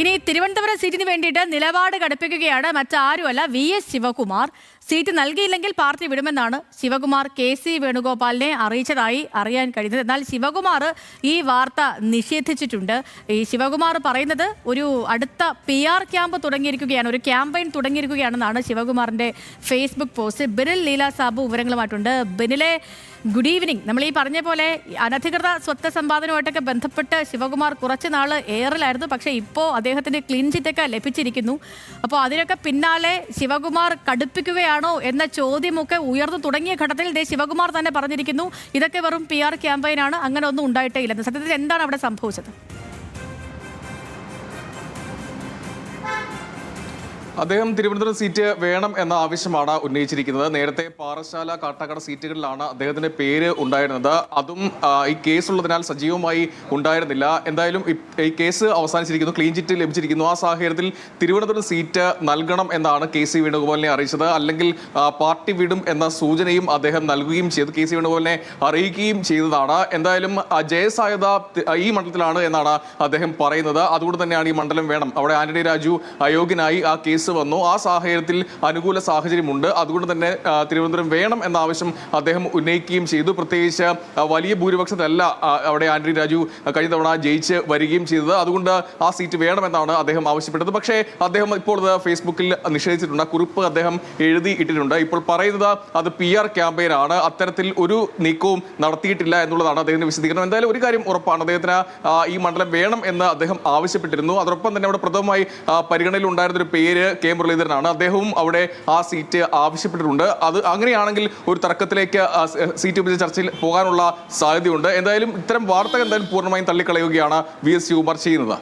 ഇനി തിരുവനന്തപുരം സീറ്റിന് വേണ്ടിയിട്ട് നിലപാട് കടുപ്പിക്കുകയാണ് മറ്റാരുമല്ല വി എസ് ശിവകുമാർ. സീറ്റ് നൽകിയില്ലെങ്കിൽ പാർട്ടി വിടുമെന്നാണ് ശിവകുമാർ കെ സി വേണുഗോപാലിനെ അറിയിച്ചതായി അറിയാൻ കഴിഞ്ഞത്. എന്നാൽ ശിവകുമാർ ഈ വാർത്ത നിഷേധിച്ചിട്ടുണ്ട്. ഈ ശിവകുമാർ പറയുന്നത് ഒരു അടുത്ത പി ആർ ക്യാമ്പ് തുടങ്ങിയിരിക്കുകയാണ് ഒരു ക്യാമ്പയിൻ തുടങ്ങിയിരിക്കുകയാണെന്നാണ് ശിവകുമാറിന്റെ ഫേസ്ബുക്ക് പോസ്റ്റ്. ബിനിൽ ലീല സാബു വിവരങ്ങളുമായിട്ടുണ്ട്. ബിനിലെ ഗുഡ് ഈവനിങ്. നമ്മൾ ഈ പറഞ്ഞ പോലെ അനധികൃത സ്വത്ത് സമ്പാദനവുമായിട്ടൊക്കെ ബന്ധപ്പെട്ട് ശിവകുമാർ കുറച്ച് നാൾ എയറിലായിരുന്നു പക്ഷേ ഇപ്പോൾ അദ്ദേഹത്തിന് ക്ലീൻ ചിറ്റൊക്കെ ലഭിച്ചിരിക്കുന്നു. അപ്പോൾ അതിനൊക്കെ പിന്നാലെ ശിവകുമാർ കടുപ്പിക്കുകയാണോ എന്ന ചോദ്യമൊക്കെ ഉയർന്നു തുടങ്ങിയ ഘട്ടത്തിൽ ദേ ശിവകുമാർ തന്നെ പറഞ്ഞിരിക്കുന്നു. ഇതൊക്കെ വെറും പി ആർ ക്യാമ്പയിനാണ് അങ്ങനെ ഒന്നും ഉണ്ടായിട്ടേ ഇല്ലെന്ന് സത്യത്തിൽ എന്താണ് അവിടെ സംഭവിച്ചത്? അദ്ദേഹം തിരുവനന്തപുരം സീറ്റ് വേണം എന്ന ആവശ്യമാണ് ഉന്നയിച്ചിരിക്കുന്നത്. നേരത്തെ പാറശാല കാട്ടാക്കട സീറ്റുകളിലാണ് അദ്ദേഹത്തിന്റെ പേര് ഉണ്ടായിരുന്നത്. അതും ഈ കേസ് ഉള്ളതിനാൽ സജീവമായി ഉണ്ടായിരുന്നില്ല. എന്തായാലും ഈ കേസ് അവസാനിച്ചിരിക്കുന്നു ക്ലീൻ ചിറ്റ് ലഭിച്ചിരിക്കുന്നു. ആ സാഹചര്യത്തിൽ തിരുവനന്തപുരം സീറ്റ് നൽകണം എന്നാണ് കെ സി വേണുഗോപാലിനെ അറിയിച്ചത്. അല്ലെങ്കിൽ പാർട്ടി വിടും എന്ന സൂചനയും അദ്ദേഹം നൽകുകയും ചെയ്തു. കെ സി വേണുഗോപാലിനെ അറിയിക്കുകയും ചെയ്തതാണ്. എന്തായാലും ജയസായത ഈ മണ്ഡലത്തിലാണ് എന്നാണ് അദ്ദേഹം പറയുന്നത്. അതുകൊണ്ട് തന്നെയാണ് ഈ മണ്ഡലം വേണം. അവിടെ ആന്റണി രാജു അയോഗ്യനായി ആ കേസ് വന്നു. ആ സാഹചര്യത്തിൽ അനുകൂല സാഹചര്യമുണ്ട്. അതുകൊണ്ട് തന്നെ തിരുവനന്തപുരം വേണം എന്ന ആവശ്യം അദ്ദേഹം ഉന്നയിക്കുകയും ചെയ്തു. പ്രത്യേകിച്ച് വലിയ ഭൂരിപക്ഷത്തിലല്ല അവിടെ ആന്റണി രാജു കഴിഞ്ഞ തവണ ജയിച്ച് വരികയും ചെയ്തത്. അതുകൊണ്ട് ആ സീറ്റ് വേണമെന്നാണ് അദ്ദേഹം ആവശ്യപ്പെട്ടത്. പക്ഷേ അദ്ദേഹം ഇപ്പോൾ ഫേസ്ബുക്കിൽ നിഷേധിച്ചിട്ടുണ്ട്. കുറിപ്പ് അദ്ദേഹം എഴുതി ഇട്ടിട്ടുണ്ട്. ഇപ്പോൾ പറയുന്നത് അത് പി ആർ ക്യാമ്പയിനാണ്. അത്തരത്തിൽ ഒരു നീക്കവും നടത്തിയിട്ടില്ല എന്നുള്ളതാണ് അദ്ദേഹത്തിന്റെ വിശദീകരണം. എന്തായാലും ഒരു കാര്യം ഉറപ്പാണ്. അദ്ദേഹത്തിന് ഈ മണ്ഡലം വേണം എന്ന് അദ്ദേഹം ആവശ്യപ്പെട്ടിരുന്നു. അതോടൊപ്പം തന്നെ അവിടെ പ്രഥമമായി പരിഗണനയിൽ ഉണ്ടായിരുന്ന ഒരു പേര് കെ മുരളീധരനാണ്. അദ്ദേഹവും അവിടെ ആ സീറ്റ് ആവശ്യപ്പെട്ടിട്ടുണ്ട്. അത് അങ്ങനെയാണെങ്കിൽ ഒരു തർക്കത്തിലേക്ക് സീറ്റ് വിഭജന ചർച്ചയിൽ പോകാനുള്ള സാധ്യതയുണ്ട്. എന്തായാലും ഇത്തരം വാർത്തകൾ എന്തായാലും പൂർണമായും തള്ളിക്കളയുകയാണ് വി എസ് ശിവകുമാർ ചെയ്യുന്നത്.